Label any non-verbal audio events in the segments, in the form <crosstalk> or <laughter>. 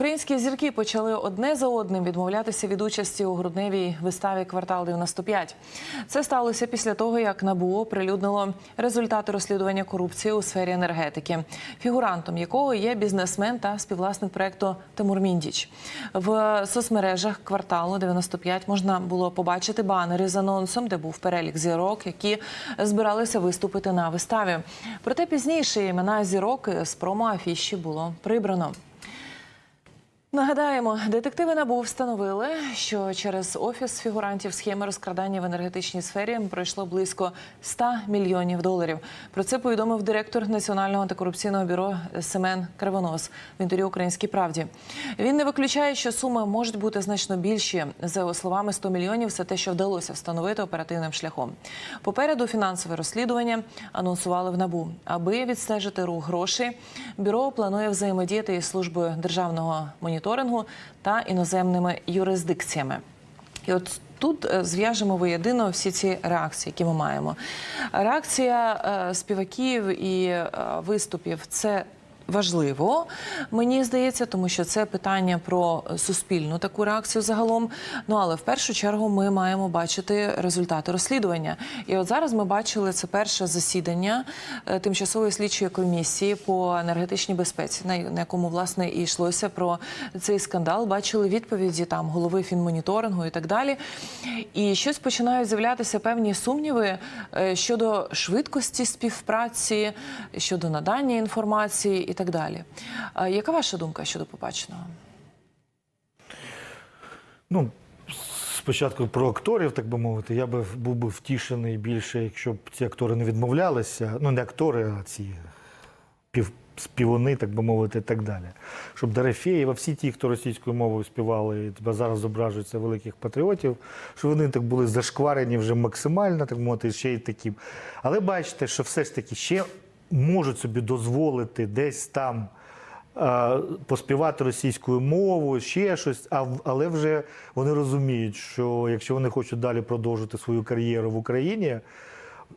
Українські зірки почали одне за одним відмовлятися від участі у грудневій виставі «Квартал 95». Це сталося після того, як НАБУ оприлюднило результати розслідування корупції у сфері енергетики, фігурантом якого є бізнесмен та співвласник проекту Тимур Міндіч. В соцмережах «Кварталу 95» можна було побачити банери з анонсом, де був перелік зірок, які збиралися виступити на виставі. Проте пізніше імена зірок з промо-афіші було прибрано. Нагадаємо, детективи НАБУ встановили, що через офіс фігурантів схеми розкрадання в енергетичній сфері пройшло близько 100 мільйонів доларів. Про це повідомив директор Національного антикорупційного бюро Семен Кривонос в інтерв'ю Українській правді. Він не виключає, що суми можуть бути значно більші. За його словами, 100 мільйонів це те, що вдалося встановити оперативним шляхом. Попереду фінансове розслідування анонсували в НАБУ. Аби відстежити рух грошей, бюро планує взаємодіяти із службою державного моніторингу та іноземними юрисдикціями. І от тут е, зв'яжемо воєдино всі ці реакції, які ми маємо. Реакція е, співаків і е, виступів це. Важливо, мені здається, тому що це питання про суспільну таку реакцію загалом. Ну але в першу чергу ми маємо бачити результати розслідування. І от зараз ми бачили це перше засідання е, тимчасової слідчої комісії по енергетичній безпеці, на якому власне і йшлося про цей скандал. Бачили відповіді там голови фінмоніторингу і так далі. І щось починають з'являтися певні сумніви е, щодо швидкості співпраці, щодо надання інформації і так далі. Яка ваша думка щодо побаченого? Ну, спочатку про акторів, так би мовити, я би був би втішений більше, якщо б ці актори не відмовлялися. Ну, не актори, а ці пів, співуни, так би мовити, і так далі. Щоб Дорофєєва, всі ті, хто російською мовою співали, і тебе зараз зображуються великих патріотів, щоб вони так були зашкварені вже максимально, так мовити, ще й такі. Але бачите, що все ж таки ще можуть собі дозволити десь там е, поспівати російською мовою, ще щось, але вже вони розуміють, що якщо вони хочуть далі продовжити свою кар'єру в Україні,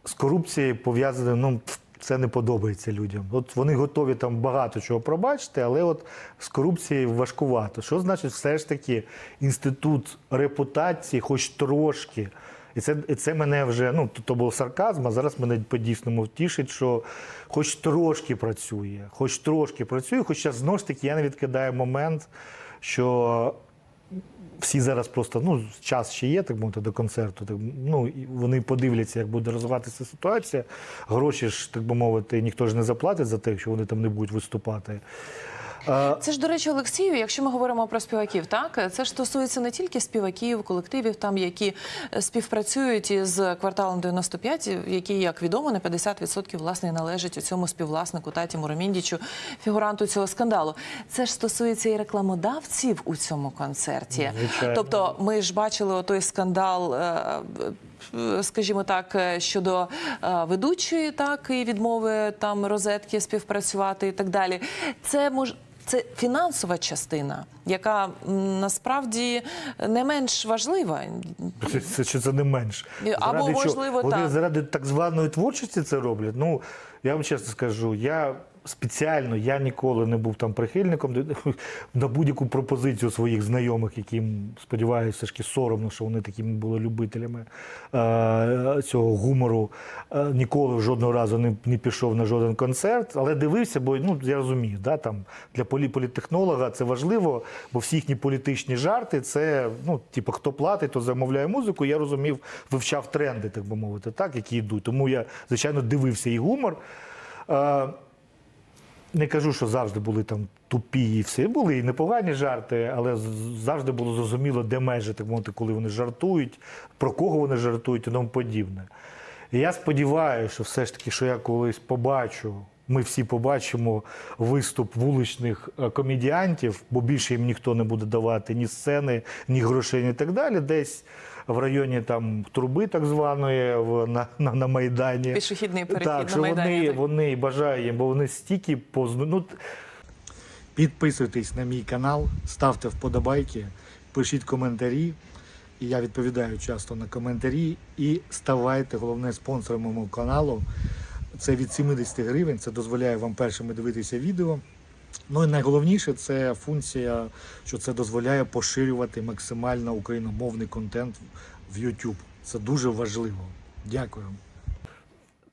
з корупцією пов'язане, ну. Це не подобається людям. От вони готові там багато чого пробачити, але от з корупцією важкувато. Що значить все ж таки інститут репутації, хоч трошки. І це, і це мене вже, ну то, був сарказм, а зараз мене по-дійсному втішить, що хоч трошки працює, хоч трошки працює, хоча знову ж таки я не відкидаю момент, що всі зараз просто ну час ще є, так мовити, до концерту. Так ну вони подивляться, як буде розвиватися ситуація. Гроші ж, так би мовити, ніхто ж не заплатить за те, якщо вони там не будуть виступати. Це ж, до речі, Олексію, якщо ми говоримо про співаків, так це ж стосується не тільки співаків, колективів, там які е, співпрацюють із кварталом 95, який, як відомо, на 50% власне належить у цьому співвласнику Таті Муроміндічу, фігуранту цього скандалу. Це ж стосується і рекламодавців у цьому концерті. Звичайно. Тобто, ми ж бачили той скандал. е, е, Скажімо так, щодо ведучої, так і відмови там розетки співпрацювати і так далі. Це мож це фінансова частина, яка насправді не менш важлива. Це, це, чи це не менш. Або, Заради чого? можливо, Вони так. заради так званої творчості це роблять. Ну, я вам чесно скажу, я спеціально я ніколи не був там прихильником <laughs> на будь-яку пропозицію своїх знайомих, яким сподіваюся, все ж таки соромно, що вони такими були любителями е, цього гумору. Е, ніколи жодного разу не, не пішов на жоден концерт, але дивився, бо ну я розумію, да, там для полі, політтехнолога це важливо, бо всі їхні політичні жарти це ну, типу, хто платить, то замовляє музику. Я розумів, вивчав тренди, так би мовити, так, які йдуть. Тому я, звичайно, дивився і гумор. Е, не кажу, що завжди були там тупі і все. Були і непогані жарти, але завжди було зрозуміло, де межі, так мовити, коли вони жартують, про кого вони жартують і тому подібне. І я сподіваюся, що все ж таки, що я колись побачу, ми всі побачимо виступ вуличних е, комедіантів, бо більше їм ніхто не буде давати ні сцени, ні грошей, ні так далі. Десь в районі там труби, так званої, в, на, на, на Майдані. Пішохідний перехід так, на що Майдані, Вони, так. вони бажаю їм, бо вони стільки позну. Ну, Підписуйтесь на мій канал, ставте вподобайки, пишіть коментарі. І я відповідаю часто на коментарі. І ставайте головне спонсором мого каналу. Це від 70 гривень. Це дозволяє вам першими дивитися відео. Ну і найголовніше це функція, що це дозволяє поширювати максимально україномовний контент в YouTube. Це дуже важливо. Дякую.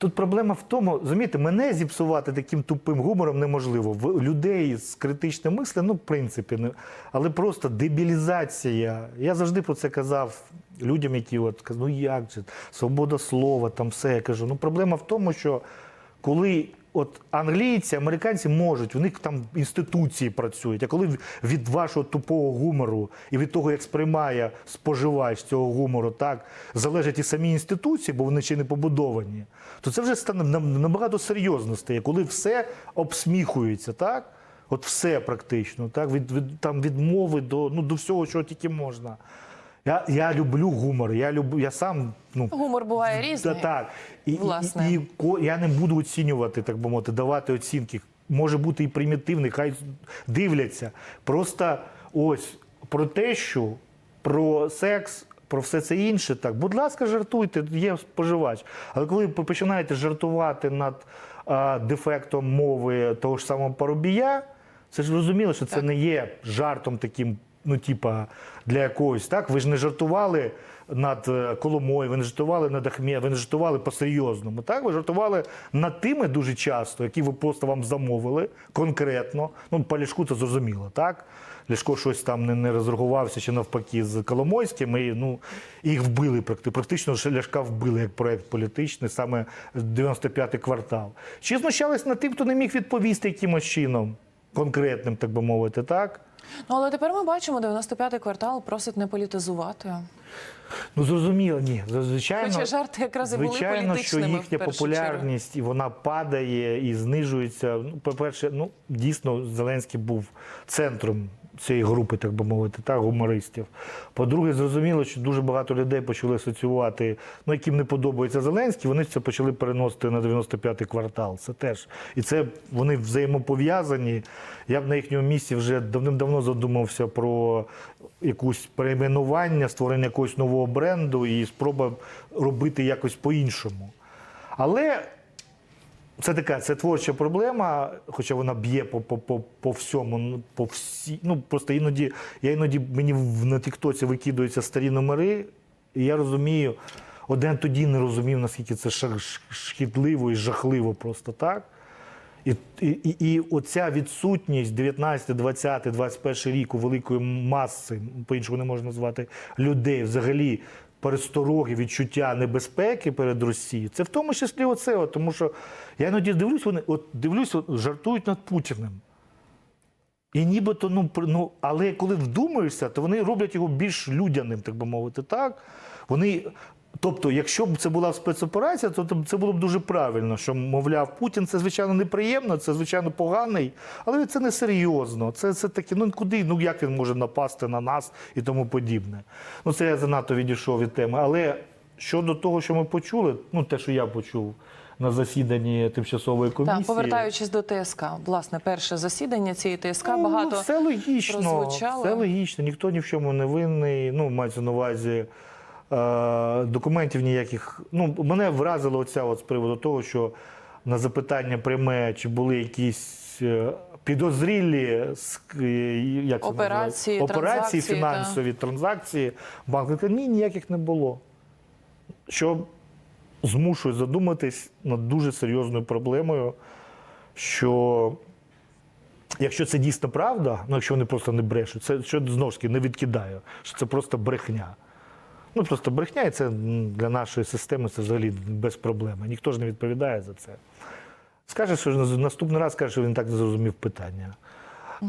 Тут проблема в тому, розумієте, мене зіпсувати таким тупим гумором неможливо. В людей з критичним мисленням, ну, в принципі, не. Але просто дебілізація. Я завжди про це казав людям, які от кажуть, ну як же, свобода слова, там все. Я кажу, ну проблема в тому, що коли от англійці, американці можуть, у них там інституції працюють. А коли від вашого тупого гумору і від того, як сприймає споживач цього гумору, так залежать і самі інституції, бо вони ще не побудовані, то це вже стане набагато серйозно стає, коли все обсміхується, так? От все практично, так? Від, від, там, від мови до, ну, до всього, що тільки можна. Я, я люблю гумор, я, люблю, я сам ну, Гумор буває різний. та, так. І, Власне. і, і ко- я не буду оцінювати, так би мовити, давати оцінки. Може бути і примітивний, хай дивляться. Просто ось про те, що про секс, про все це інше, так, будь ласка, жартуйте, є споживач. Але коли ви починаєте жартувати над а, дефектом мови того ж самого парубія, це ж зрозуміло, що це Так. не є жартом таким, ну, типа, для якогось. Так? Ви ж не жартували над е, Коломою, ви не жартували над Ахме, ви не жартували по-серйозному. Так? Ви жартували над тими дуже часто, які ви просто вам замовили конкретно. Ну, по Ляшку це зрозуміло, так? Ляшко щось там не, не розрахувався чи навпаки з Коломойським, і ну, їх вбили практи- практично. що Ляшка вбили як проект політичний, саме 95-й квартал. Чи знущались над тим, хто не міг відповісти якимось чином? Конкретним, так би мовити, так? Ну але тепер ми бачимо, 95-й квартал просить не політизувати. Ну зрозуміло, ні. Звичайно, Хоча жарти якраз і були звичайно, що політичними в їхня першу популярність і вона падає і знижується. Ну, по-перше, ну дійсно Зеленський був центром цієї групи, так би мовити, та гумористів. По-друге, зрозуміло, що дуже багато людей почали асоціювати, ну яким не подобається Зеленський, вони це почали переносити на 95-й квартал. Це теж і це вони взаємопов'язані. Я б на їхньому місці вже давним-давно задумався про якусь перейменування, створення якогось нового бренду і спроба робити якось по-іншому. Але це така це творча проблема, хоча вона б'є по, по, по, по всьому, ну, по всі. Ну просто іноді я іноді мені на Тіктоці викидаються старі номери, і я розумію, один тоді не розумів, наскільки це шкідливо і жахливо просто так. І, і, і, оця відсутність 19, 20, 21 рік у великої маси, по-іншому не можна назвати, людей взагалі перестороги, відчуття небезпеки перед Росією, це в тому числі оце. Тому що я іноді дивлюсь, вони от дивлюсь, от, жартують над Путіним. І нібито, ну, ну, але коли вдумаєшся, то вони роблять його більш людяним, так би мовити, так? Вони, тобто, якщо б це була спецоперація, то це було б дуже правильно, що, мовляв, Путін це, звичайно, неприємно, це, звичайно, поганий, але це не серйозно. Це, це таке, ну куди, ну як він може напасти на нас і тому подібне. Ну, це я занадто відійшов від теми. Але щодо того, що ми почули, ну те, що я почув на засіданні тимчасової комісії. Так, повертаючись до ТСК, власне, перше засідання цієї ТСК Ну, багато все логічно. прозвучало. Все логічно, ніхто ні в чому не винний. Ну, мається на увазі документів ніяких. Ну, мене вразило оця от з приводу того, що на запитання пряме, чи були якісь. е, Підозрілі е, як Операції, операції фінансові транзакції. Банк каже, ні, ніяких не було. Що змушує задуматись над дуже серйозною проблемою, що Якщо це дійсно правда, ну якщо вони просто не брешуть, це що знову ж таки не відкидаю, що це просто брехня. Ну просто брехня, і це для нашої системи це взагалі без проблеми. Ніхто ж не відповідає за це. Скаже, що наступний раз скаже, що він так не зрозумів питання.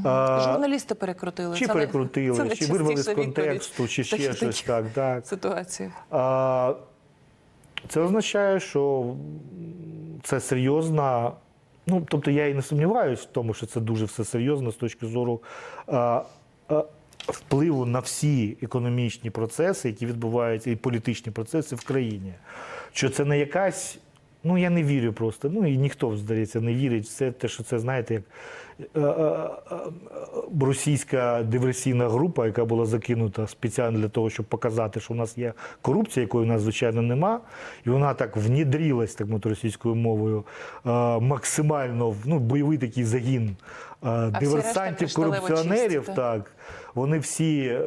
А, журналісти перекрутили. чи Це перекрутили, це чи вирвали з контексту, чи ще таких- щось так. так. ситуаціях. А, Це означає, що це серйозна. Ну, тобто я і не сумніваюся в тому, що це дуже все серйозно з точки зору а, а, впливу на всі економічні процеси, які відбуваються, і політичні процеси в країні. Що це не якась. Ну, я не вірю просто. Ну і ніхто, здається, не вірить це, те, що це, знаєте, як е, е, е, російська диверсійна група, яка була закинута спеціально для того, щоб показати, що у нас є корупція, якої у нас, звичайно, нема. І вона так внідрілась, так мовити, російською мовою, е, максимально в ну, бойовий такий загін е, диверсантів, корупціонерів. Так, вони всі е,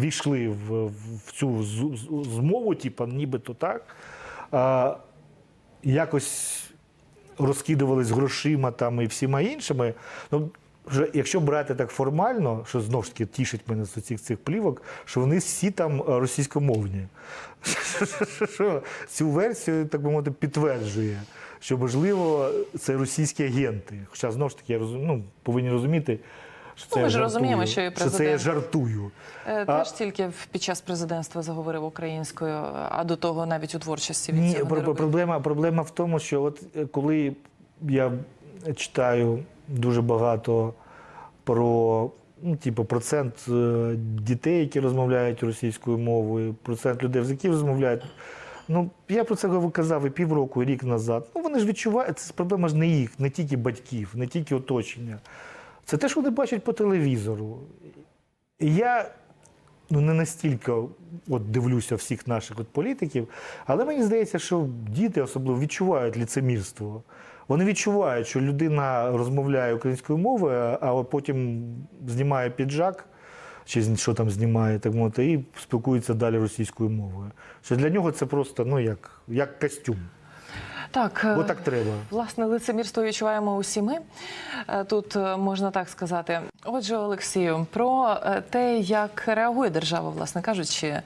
війшли в, в цю змову, типу, нібито так. Е, якось розкидувались грошима там і всіма іншими. Ну, вже якщо брати так формально, що знову ж таки тішить мене з цих цих плівок, що вони всі там російськомовні. <laughs> Цю версію, так би мовити, підтверджує, що можливо це російські агенти. Хоча знову ж таки я розум, ну, повинні розуміти. Що це Ну, ми ж розуміємо, що і що це я жартую. Е, А- Теж тільки під час президентства заговорив українською, а до того навіть у творчості він Ні, цього не проблема, проблема в тому, що от е, коли я читаю дуже багато про ну, типу, процент е, дітей, які розмовляють російською мовою, процент людей, з якими розмовляють. Ну, я про це казав і півроку, і рік назад. Ну, вони ж відчувають, це проблема ж не їх, не тільки батьків, не тільки оточення. Це те, що вони бачать по телевізору. І я ну, не настільки от, дивлюся всіх наших от, політиків, але мені здається, що діти особливо відчувають ліцемірство. Вони відчувають, що людина розмовляє українською мовою, а потім знімає піджак, чи що там знімає, так мовити, і спілкується далі російською мовою. Що для нього це просто ну, як, як костюм. Так, е, Бо так треба. Власне, лицемірство відчуваємо усі ми. Е, Тут е, можна так сказати. Отже, Олексію, про е, те, як реагує держава, власне кажучи,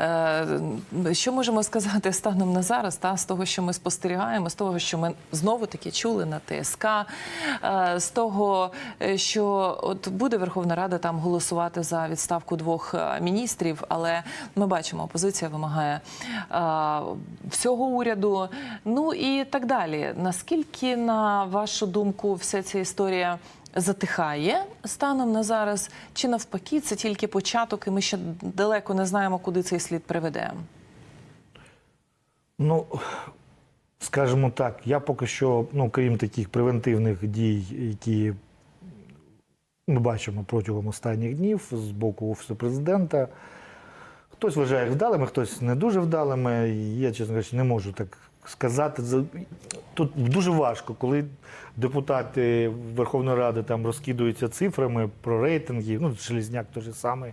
е, що можемо сказати станом на зараз, та з того, що ми спостерігаємо, з того, що ми знову таки чули на ТСК, е, з того, е, що от буде Верховна Рада там голосувати за відставку двох е, міністрів, але ми бачимо, опозиція вимагає е, всього уряду. Ну і так далі. Наскільки, на вашу думку, вся ця історія затихає станом на зараз? Чи навпаки, це тільки початок, і ми ще далеко не знаємо, куди цей слід приведе? Ну, скажімо так, я поки що, ну, крім таких превентивних дій, які ми бачимо протягом останніх днів з боку Офісу президента, хтось вважає їх вдалими, хтось не дуже вдалими. Я, чесно кажучи, не можу так сказати. Тут дуже важко, коли депутати Верховної Ради там розкидуються цифрами про рейтинги. Ну, Железняк той же самий.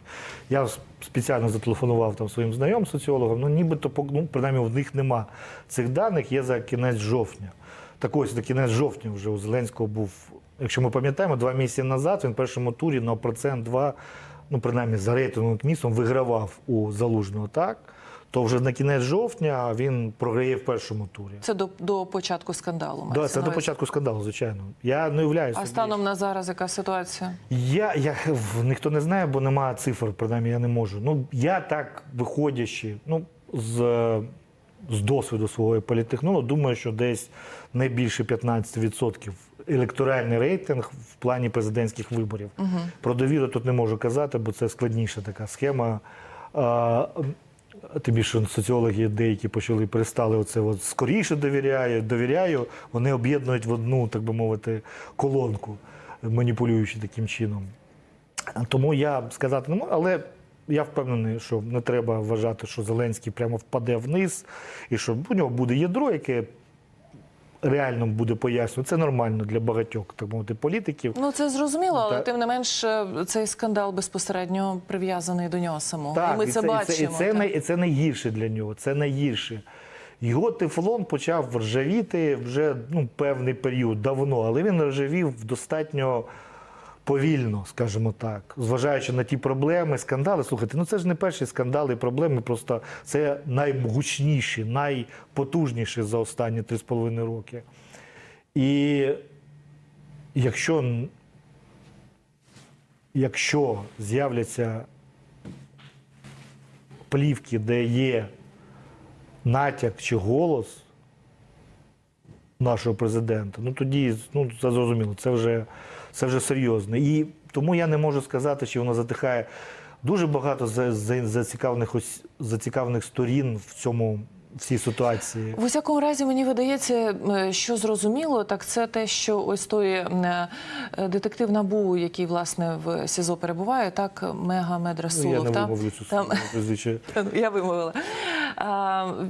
Я спеціально зателефонував там своїм знайомим соціологам. Ну, нібито, ну, принаймні, в них нема цих даних, є за кінець жовтня. Так ось на кінець жовтня вже у Зеленського був, якщо ми пам'ятаємо, два місяці назад він в першому турі на процент два, ну принаймні за рейтинговим місцем вигравав у залужного так. То вже на кінець жовтня він програє в першому турі. Це до, до початку скандалу. Да, це до початку скандалу, звичайно. Я не уявляю А собі. станом на зараз яка ситуація? Я, я ніхто не знає, бо немає цифр, принаймні я не можу. Ну я так виходячи, ну з, з досвіду свого політтехнолога, думаю, що десь не більше 15% електоральний рейтинг в плані президентських виборів. Про довіру тут не можу казати, бо це складніша така схема. Тим більше соціологи деякі почали перестали оце от скоріше довіряю, довіряю. Вони об'єднують в одну, так би мовити, колонку, маніпулюючи таким чином. Тому я сказати не можу, але я впевнений, що не треба вважати, що Зеленський прямо впаде вниз, і що у нього буде ядро, яке реально буде пояснювати. Це нормально для багатьох, так мовити, політиків. Ну це зрозуміло, але Та- тим не менш е, цей скандал безпосередньо прив'язаний до нього самого. і ми і це, це бачимо. І це, так. най- і це найгірше для нього. Це найгірше. Його тефлон почав ржавіти вже ну, певний період давно, але він ржавів достатньо повільно, скажімо так, зважаючи на ті проблеми, скандали. Слухайте, ну це ж не перші скандали, проблеми, просто це найгучніші, найпотужніші за останні 3,5 роки. І якщо, якщо з'являться плівки, де є натяк чи голос нашого президента, ну тоді ну, це зрозуміло, це вже, це вже серйозно. І тому я не можу сказати, чи воно затихає. Дуже багато за- за- зацікавлених, зацікавлених сторін в цьому в цій ситуації. В усякому разі, мені видається, е, що зрозуміло, так це те, що ось той е, е, детектив НАБУ, який власне в СІЗО перебуває, так Мега Ну, Медрасулов. я не вимовлю цю Там-. <laughs> Я вимовила.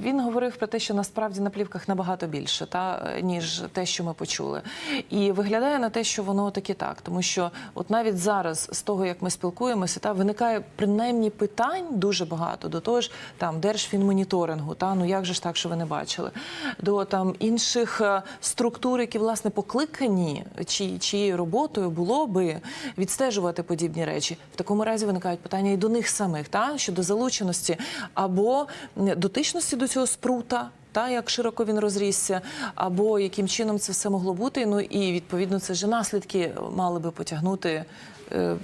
Він говорив про те, що насправді на плівках набагато більше, та ніж те, що ми почули. І виглядає на те, що воно таки так, тому що от навіть зараз, з того як ми спілкуємося, та виникає принаймні питань дуже багато до того ж там держфінмоніторингу. Та ну як же ж так, що ви не бачили? До там інших е, структур, які власне покликані, чи чиєю роботою було би відстежувати подібні речі. В такому разі виникають питання і до них самих, та щодо залученості або дотичності до цього спрута. Та як широко він розрісся, або яким чином це все могло бути. Ну і відповідно це ж наслідки мали би потягнути е,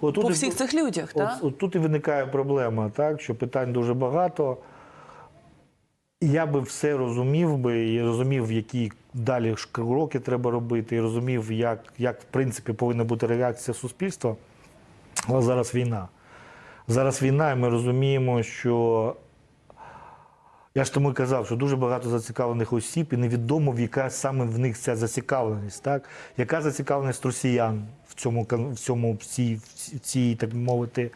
Отут по і- всіх цих людях. Та? От, от тут і виникає проблема, так, що питань дуже багато. Я би все розумів би, і розумів, які далі кроки треба робити, і розумів, як, як в принципі повинна бути реакція суспільства. Але зараз війна. Зараз війна, і ми розуміємо, що я ж тому і казав, що дуже багато зацікавлених осіб, і невідомо, в яка саме в них ця зацікавленість, так? Яка зацікавленість росіян в цьому в цьому в цій, в цій- так би мовити,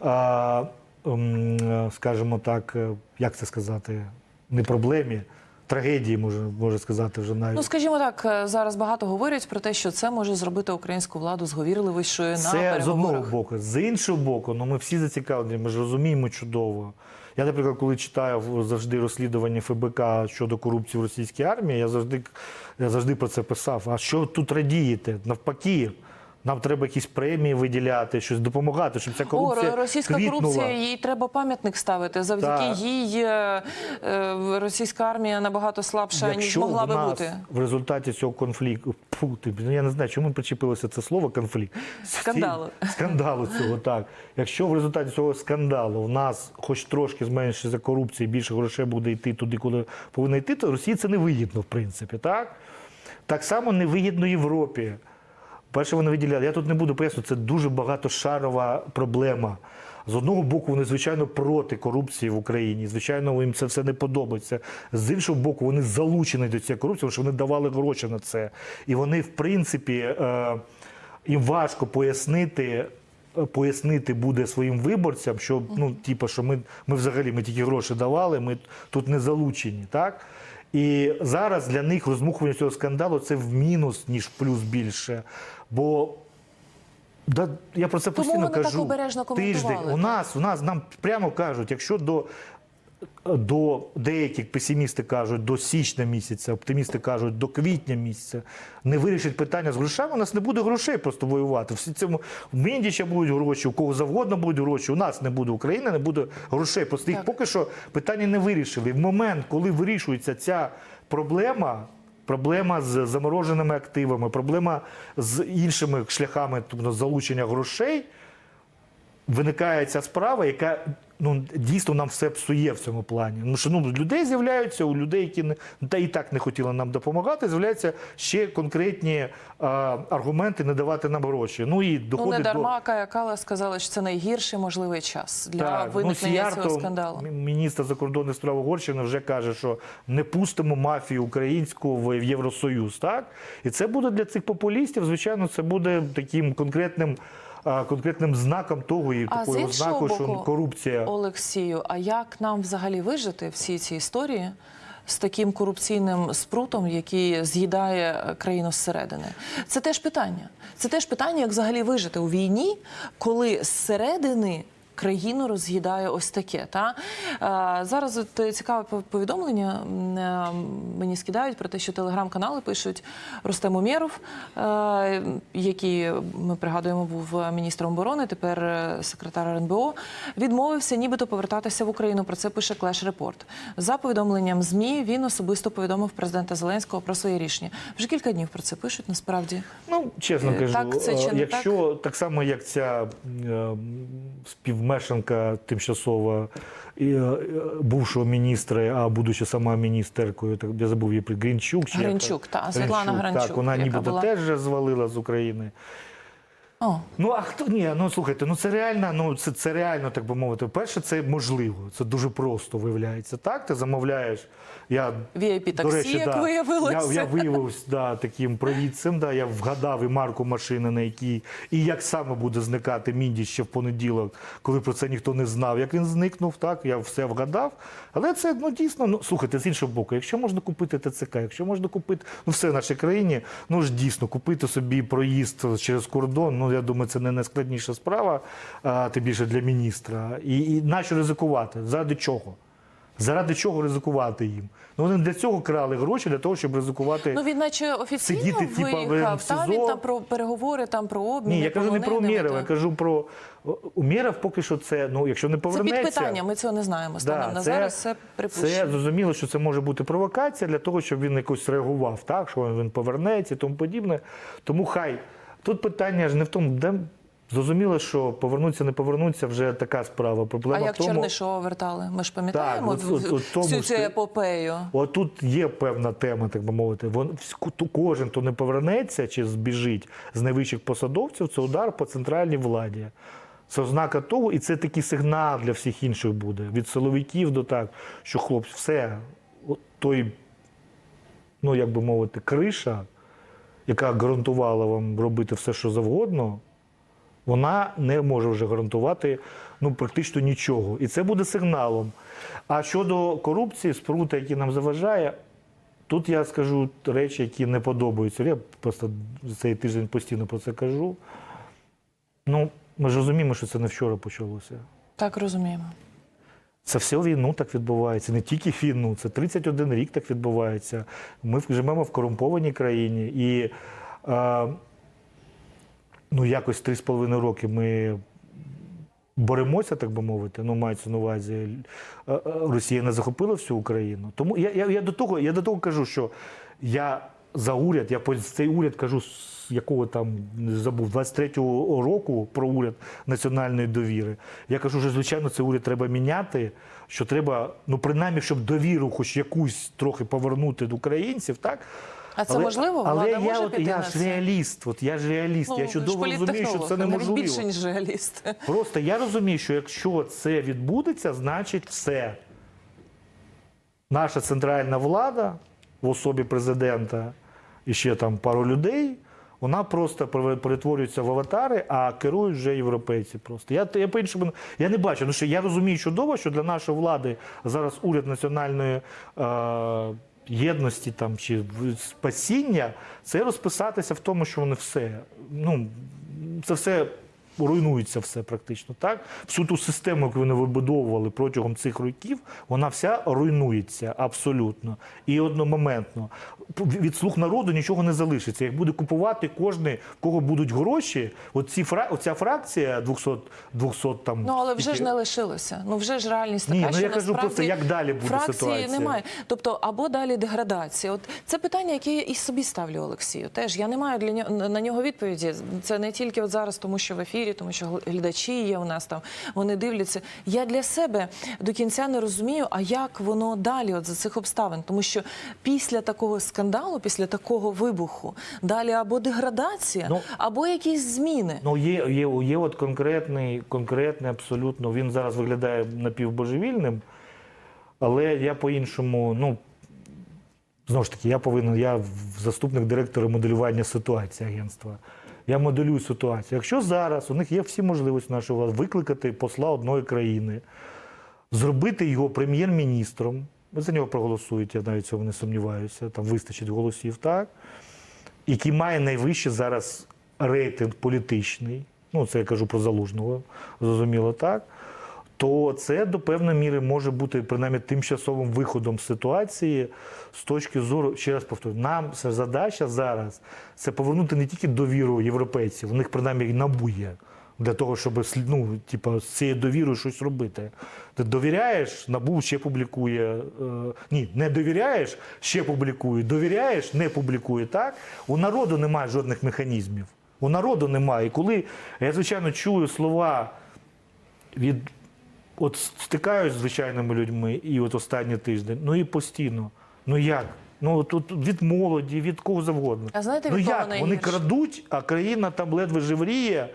а, ем, скажімо так, е, як це сказати, не проблемі, трагедії, може, може сказати вже навіть. Ну, скажімо так, е, зараз багато говорять про те, що це може зробити українську владу зговірливішою на Це з одного боку. З іншого боку, ну ми всі зацікавлені, ми ж розуміємо чудово. Я, наприклад, коли читаю завжди розслідування ФБК щодо корупції в російській армії, я завжди, я завжди про це писав. А що тут радієте? Навпаки, нам треба якісь премії виділяти, щось допомагати, щоб ця корупція ро- російська квітнула. корупція, їй треба пам'ятник ставити. Завдяки Так. їй е, е, російська армія набагато слабша, ніж могла би нас бути. в результаті цього конфлікту, фу, ти, ну, я не знаю, чому причепилося це слово конфлікт. Скандалу. Скандалу цього, так. Якщо в результаті цього скандалу в нас хоч трошки зменшиться корупція, більше грошей буде йти туди, куди повинно йти, то Росії це не вигідно, в принципі, так? Так само невигідно Європі. Перше, вони виділяли. Я тут не буду пояснювати, це дуже багатошарова проблема. З одного боку, вони звичайно проти корупції в Україні. Звичайно, їм це все не подобається. З іншого боку, вони залучені до цієї корупції, тому що вони давали гроші на це. І вони, в принципі, е, їм важко пояснити. Пояснити буде своїм виборцям, що ну, типу, що ми, ми взагалі ми тільки гроші давали, ми тут не залучені, так? І зараз для них розмухування цього скандалу це в мінус, ніж в плюс більше. Бо да, я про це Тому постійно вони так обережно коментували. Тиждень. У нас, у нас нам прямо кажуть, якщо до, до деяких песимісти кажуть до січня місяця, оптимісти кажуть до квітня місяця, не вирішить питання з грошами, у нас не буде грошей просто воювати. Всі цьому в Міндіча будуть гроші, у кого завгодно будуть гроші. У нас не буде Україна, не буде грошей. Просто їх Так. поки що питання не вирішили. В момент, коли вирішується ця проблема. Проблема з замороженими активами, проблема з іншими шляхами тобто залучення грошей, виникає ця справа, яка ну, дійсно нам все псує в цьому плані. Ну, що ну, людей з'являються, у людей, які не, та і так не хотіли нам допомагати, з'являються ще конкретні а, аргументи не давати нам гроші. Ну і Ну, доходить не до дарма Кая Кала сказала, що це найгірший можливий час для Так, ну, виникнення Сіярто, цього скандалу. Міністр закордонних справ Угорщини вже каже, що не пустимо мафію українську в в Євросоюз. Так? І це буде для цих популістів, звичайно, це буде таким конкретним. Конкретним знаком того і А такою ознакою, що корупція Олексію, а як нам взагалі вижити всі ці історії з таким корупційним спрутом, який з'їдає країну зсередини? Це теж питання. Це теж питання, як взагалі вижити у війні, коли зсередини. Країну роз'їдає ось таке. Та? Е, зараз от е, цікаве повідомлення е, мені скидають про те, що телеграм-канали пишуть Ростем Умєров, е, який, ми пригадуємо, був міністром оборони, тепер секретар РНБО, відмовився нібито повертатися в Україну. Про це пише Клеш Репорт. За повідомленням ЗМІ він особисто повідомив президента Зеленського про своє рішення. Вже кілька днів про це пишуть насправді. Ну, чесно кажу, так це чи не якщо так? само, як ця співмешанка тимчасова і, е, бувшого міністра, а будучи сама міністеркою, так я забув її при Грінчук. чи Гринчук, та, Світлана Гринчук, Так, вона нібито була- теж звалила з України. О, Ну а хто ні, ну слухайте, ну це реально, ну це, це реально, так би мовити. Перше, це можливо. Це дуже просто виявляється. Так, ти замовляєш. Я VIP до таксі, речі, як да, виявилося. Я, я виявився да, таким провідцем. Да, я вгадав і марку машини, на якій і як саме буде зникати Мінді ще в понеділок, коли про це ніхто не знав. Як він зникнув, так я все вгадав. Але це ну дійсно, ну слухайте, з іншого боку, якщо можна купити ТЦК, якщо можна купити ну все в нашій країні, ну ж дійсно купити собі проїзд через кордон. Ну я думаю, це не найскладніша справа, тим більше для міністра. І, і нащо ризикувати? Заради чого? Заради чого ризикувати їм? Ну вони для цього крали гроші, для того, щоб ризикувати. Ну він наче офіційно Сидіти, типа, в виїхав. Та він там про переговори, там про обмін. Ні, я кажу не про Умєрова, я кажу про Умєров поки що це, ну якщо не Це повернеться. під питання. Ми цього не знаємо. Станом на зараз це Це зрозуміло, що це може бути провокація для того, щоб він якось реагував, так що він повернеться і тому подібне. Тому хай тут питання ж не в тому, де зрозуміло, що повернуться, не повернуться, вже така справа. А Проблема як в тому, Чернишова вертали? Ми ж пам'ятаємо от- от- от тому всю цю епопею. Отут є певна тема, так би мовити. Вон кожен, хто не повернеться чи збіжить з найвищих посадовців, це удар по центральній владі. Це ознака того, і це такий сигнал для всіх інших буде. Від силовиків до так, що хлопці, все, от той, ну як би мовити, криша, яка гарантувала вам робити все, що завгодно, вона не може вже гарантувати ну, практично нічого. І це буде сигналом. А щодо корупції, спрута, який нам заважає, тут я скажу речі, які не подобаються. Я просто цей тиждень постійно про це кажу. Ну, ми ж розуміємо, що це не вчора почалося. Так розуміємо. Це всю війну так відбувається, не тільки війну, це 31 рік так відбувається. Ми живемо в корумпованій країні. І е, ну, якось 3,5 роки ми боремося, так би мовити. Ну, мається на увазі, е, е, Росія не захопила всю Україну. Тому я, я, я, до того, я до того кажу, що я за уряд, я по цей уряд кажу, з якого там не забув, 23-го року про уряд національної довіри. Я кажу, що звичайно цей уряд треба міняти. Що треба, ну принаймні, щоб довіру, хоч якусь трохи повернути до українців, так А це можливо? Але Влада я, може от, піти я ж реаліст. От я ж реаліст. Ну, я чудово розумію, що це неможливо. більше, ніж реаліст. Просто я розумію, що якщо це відбудеться, значить все. Наша центральна влада в особі президента і ще там пару людей, вона просто пере- перетворюється в аватари, а керують вже європейці. Просто я, я по-іншому я не бачу. Ну що я розумію чудово, що для нашої влади зараз уряд національної. Е- Єдності там чи спасіння це розписатися в тому, що вони все. Ну це все руйнується все практично. Так всю ту систему, яку вони вибудовували протягом цих років, вона вся руйнується абсолютно і одномоментно. Від слуг народу нічого не залишиться. Як буде купувати кожний, в кого будуть гроші, от ці фра... оця фракція 200, 200 там. Ну але вже скільки- ж не лишилося. Ну вже ж реальність така, Ні, ну, що я кажу насправді просто, як далі буде фракції ситуація. немає. Тобто або далі деградація. От це питання, яке я і собі ставлю Олексію. Теж я не маю для нього на нього відповіді. Це не тільки от зараз, тому що в ефірі, тому що глядачі є у нас там. Вони дивляться. Я для себе до кінця не розумію, а як воно далі, от за цих обставин, тому що після такого скандалу, після такого вибуху, далі або деградація, Ну, або якісь зміни. Ну, є, є, є от конкретний, конкретний абсолютно. Він зараз виглядає напівбожевільним, але я по-іншому, ну. Знову ж таки, я повинен, я заступник директора моделювання ситуації агентства. Я моделюю ситуацію. Якщо зараз у них є всі можливості нашого викликати посла одної країни, зробити його прем'єр-міністром, ви за нього проголосуєте, я навіть цього не сумніваюся, там вистачить голосів, так? який має найвищий зараз рейтинг політичний, ну це я кажу про залужного, зрозуміло так. То це до певної міри може бути принаймні тимчасовим виходом з ситуації з точки зору, ще раз повторю, нам задача зараз це повернути не тільки довіру європейців, у них принаймні набує для того, щоб ну, типу, з цією довірою щось робити. Ти довіряєш, набу ще публікує. Е, ні, не довіряєш, ще публікує. Довіряєш, не публікує. Так у народу немає жодних механізмів. У народу немає. І коли я звичайно чую слова від от стикаюсь з звичайними людьми, і от останній тиждень, ну і постійно. Ну як? Ну тут від молоді, від кого завгодно. А знаєте, ну від кого як вони крадуть, а країна там ледве живріє.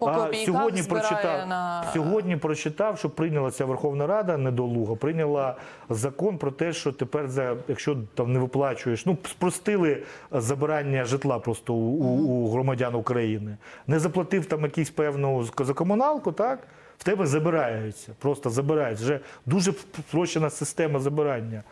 А сьогодні прочитав на- сьогодні. Прочитав, що прийняла ця Верховна Рада недолуга, прийняла закон про те, що тепер за якщо там не виплачуєш, ну спростили забирання житла просто у, у, у громадян України. Не заплатив там якийсь певну за комуналку, так в тебе забираються, просто забирають. Вже дуже спрощена система забирання.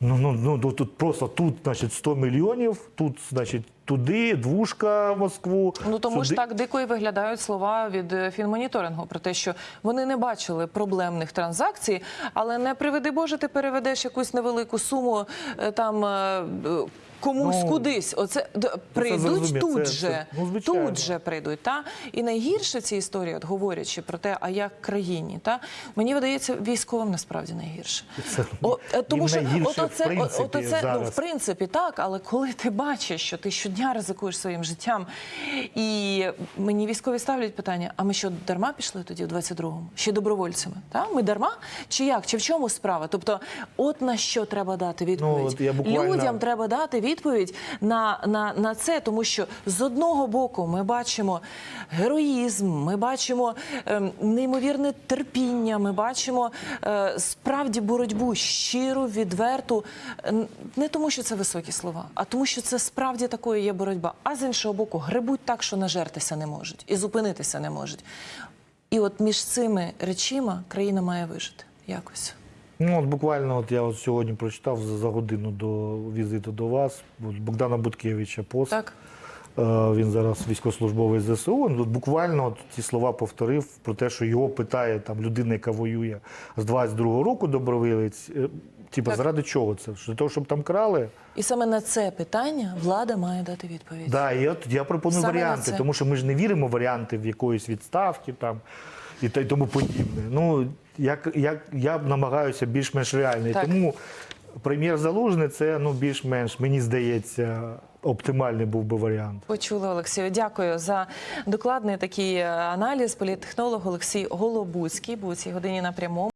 Ну, ну, ну ну, тут просто тут, значить, 100 мільйонів, тут, значить, туди, двушка в Москву. Ну тому ж так дико і виглядають слова від е, фінмоніторингу про те, що вони не бачили проблемних транзакцій, але не приведи Боже, ти переведеш якусь невелику суму е, там. Комусь Ну, кудись, оце прийдуть зрозумів, тут це- же, це- ну, звичайно. тут же прийдуть. Та і найгірше в цій історії, от говорячи про те, а як країні, та мені видається, військовим насправді найгірше. Це О, е, тому що найгірше, от оце, в принципі, от оце, ну, в принципі, так, але коли ти бачиш, що ти щодня ризикуєш своїм життям, і мені військові ставлять питання: а ми що дарма пішли тоді в 22-му? Ще добровольцями? Та? Ми дарма? Чи як? Чи в чому справа? Тобто, от на що треба дати відповідь? Ну, от я буквально- Людям треба дати відповідь на, на, на це, тому що з одного боку ми бачимо героїзм, ми бачимо ем, неймовірне терпіння, ми бачимо е, справді боротьбу щиру, відверту, не тому, що це високі слова, а тому, що це справді такою є боротьба. А з іншого боку, гребуть так, що нажертися не можуть і зупинитися не можуть. І от між цими речима країна має вижити якось. Ну, от буквально от я от сьогодні прочитав за, за годину до візиту до вас Богдана Буткевича пост. Так. Е, Він зараз військовослужбовець ЗСУ. Ну, от буквально от ці слова повторив про те, що його питає там людина, яка воює з 22-го року, добровилець. Е, Типа, Так. заради чого це? Що Для того, щоб там крали? І саме на це питання влада має дати відповідь. Да, і от я пропоную Саме на варіанти, це. тому що ми ж не віримо в варіанти в якоїсь відставки там і та- й тому подібне. Ну, як, як я намагаюся більш-менш реальний. Так. Тому прем'єр Залужний це ну, більш-менш, мені здається, оптимальний був би варіант. Почули Олексію. Дякую за докладний такий е, аналіз. Політтехнолог Олексій Голобуцький був у цій годині на прямому.